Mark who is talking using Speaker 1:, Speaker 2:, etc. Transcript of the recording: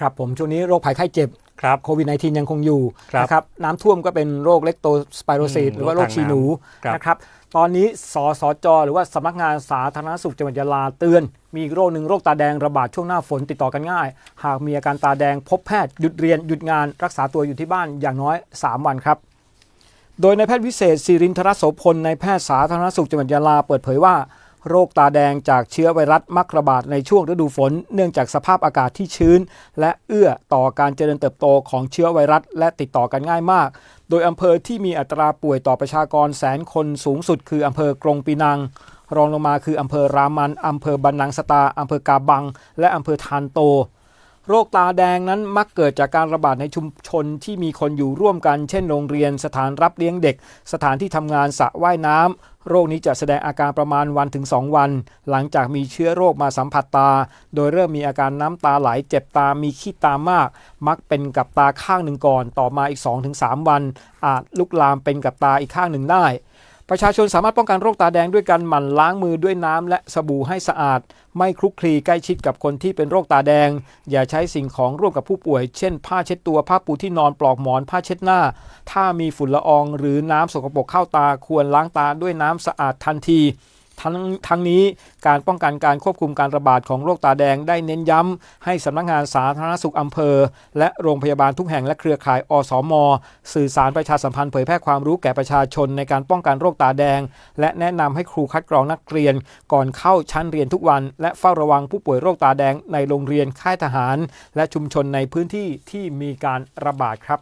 Speaker 1: ครับผมช่วงนี้โรคภัยไข้เจ็บ
Speaker 2: ครับ
Speaker 1: โควิด -19 ยังคงอยู่
Speaker 2: ครับ
Speaker 1: นะครับน้ำท่วมก็เป็นโรคเล็กโตสไปโรซิส
Speaker 2: อืม
Speaker 1: หรือว่าโรคชีหนู
Speaker 2: ครับ
Speaker 1: นะครับตอนนี้สสจ หรือว่าสำนักงานสาธารณสุขจังหวัดยะลาเตือน มีอีกโรคหนึ่งโรคตาแดงระบาดช่วงหน้าฝนติดต่อกันง่าย หากมีอาการตาแดงพบแพทย์หยุดเรียนหยุดงานรักษาตัวอยู่ที่บ้านอย่างน้อย 3 วันครับ โดยนายแพทย์วิเศษสิรินทรโสพลในายแพทย์สาธารณสุขจังหวัดยะลาเปิดเผยว่า โรคตาแดงจากเชื้อไวรัสมักระบาดในช่วงฤดูฝน เนื่องจากสภาพอากาศที่ชื้น และเอื้อต่อการเจริญเติบโตของเชื้อไวรัส และติดต่อกันง่ายมาก โดยอำเภอที่มีอัตราป่วยต่อประชากรแสนคนสูงสุด คืออำเภอกรงปีนัง รองลงมาคืออำเภอรามันอำเภอบันนังสตาอำเภอกาบัง และอำเภอทานโตโรคตาแดงนั้นมักเกิดจากการระบาดในชุมชนที่มีคนอยู่ร่วมกัน เช่นโรงเรียน สถานรับเลี้ยงเด็ก สถานที่ทำงานสระว่ายน้ำ โรคนี้จะแสดงอาการประมาณวันถึง 2 วัน หลังจากมีเชื้อโรคมาสัมผัสตา โดยเริ่มมีอาการน้ำตาไหลเจ็บตามีขี้ตามาก มักเป็นกับตาข้างหนึ่งก่อน ต่อมาอีก 2-3 วัน อาจลุกลามเป็นกับตาอีกข้างหนึ่งได้ ประชาชนสามารถป้องกันโรคตาแดงด้วยการหมั่นล้างมือด้วยน้ำและสบู่ให้สะอาด ไม่คลุกคลีใกล้ชิดกับคนที่เป็นโรคตาแดง อย่าใช้สิ่งของร่วมกับผู้ป่วย เช่น ผ้าเช็ดตัวผ้าปูที่นอนปลอกหมอนผ้าเช็ดหน้า ถ้ามีฝุ่นละอองหรือน้ำสกปรกเข้าตาควรล้างตาด้วยน้ำสะอาดทันที ทั้งทั้งนี้การป้องกันการควบคุมการระบาดของโรคตาแดงได้เน้นย้ำ ให้สำนักงานสาธารณสุขอำเภอ และโรงพยาบาลทุกแห่งและเครือข่ายอสมสื่อสารประชาสัมพันธ์เผยแพร่ความรู้แก่ประชาชนในการป้องกันโรคตาแดง และแนะนำให้ครูคัดกรองนักเรียน ก่อนเข้าชั้นเรียนทุกวัน และเฝ้าระวังผู้ป่วยโรคตาแดงในโรงเรียนค่ายทหาร และชุมชนในพื้นที่ที่มีการระบาดครับ